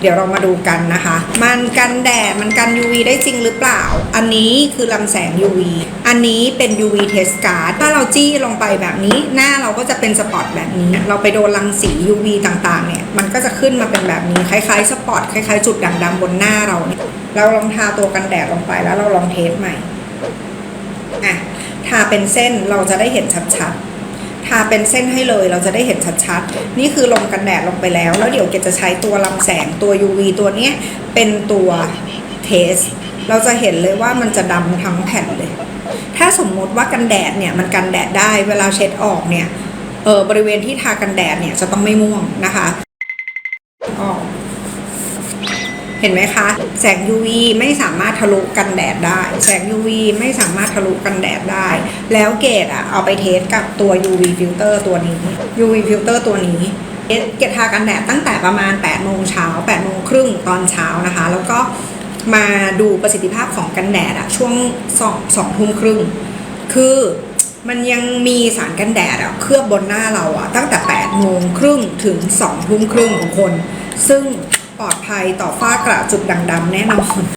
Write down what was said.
เดี๋ยวเรามาดูกันนะคะ มันกันแดดมันกัน UV ได้จริงหรือเปล่า อันนี้คือลำแสง UV อันนี้เป็น UV test card ถ้าเราจี้ลงไปแบบนี้หน้าเราก็จะเป็นสปอตแบบนี้ เราไปโดนรังสี UV ต่างๆเนี่ยมันก็จะขึ้นมาเป็นแบบนี้คล้ายๆสปอตคล้ายๆจุดด่างดำบนหน้าเราเนี่ยเราลองทาตัวกันแดดลงไปแล้วเราลองเทสใหม่อะทาเป็นเส้นเราจะได้เห็นชัดๆ ทาเป็นเส้นให้เลย เราจะได้เห็นชัดๆ นี่คือลงกันแดดลงไปแล้ว แล้วเดี๋ยวเกดจะใช้ตัวลำแสงตัว UV ตัวนี้เป็นตัวเทส เราจะเห็นเลยว่ามันจะดำทั้งแผ่นเลย ถ้าสมมติว่ากันแดดเนี่ยมันกันแดดได้เวลาเช็ดออกเนี่ยเออบริเวณที่ทากันแดดเนี่ยจะต้องไม่ม่วงนะคะออก เห็นไหมคะ แสง UV ไม่สามารถทะลุกันแดดได้ แสง UV ไม่สามารถทะลุกันแดดได้ แล้วเกดอะเอาไปเทสกับตัว UV filter ตัวนี้ UV filter ตัวนี้เกดเกดทากันแดดตั้งแต่ประมาณ8โมงเช้า8โมงครึ่งตอนเช้านะคะ แล้วก็มาดูประสิทธิภาพของกันแดดอะช่วง2 2ทุ่มครึ่ง คือมันยังมีสารกันแดดอะเคลือบบนหน้าเราอะตั้งแต่8โมงครึ่งถึง2ทุ่มครึ่งของคน ซึ่ง ปลอดภัยต่อฝ้ากระจุดด่างดำแน่นอน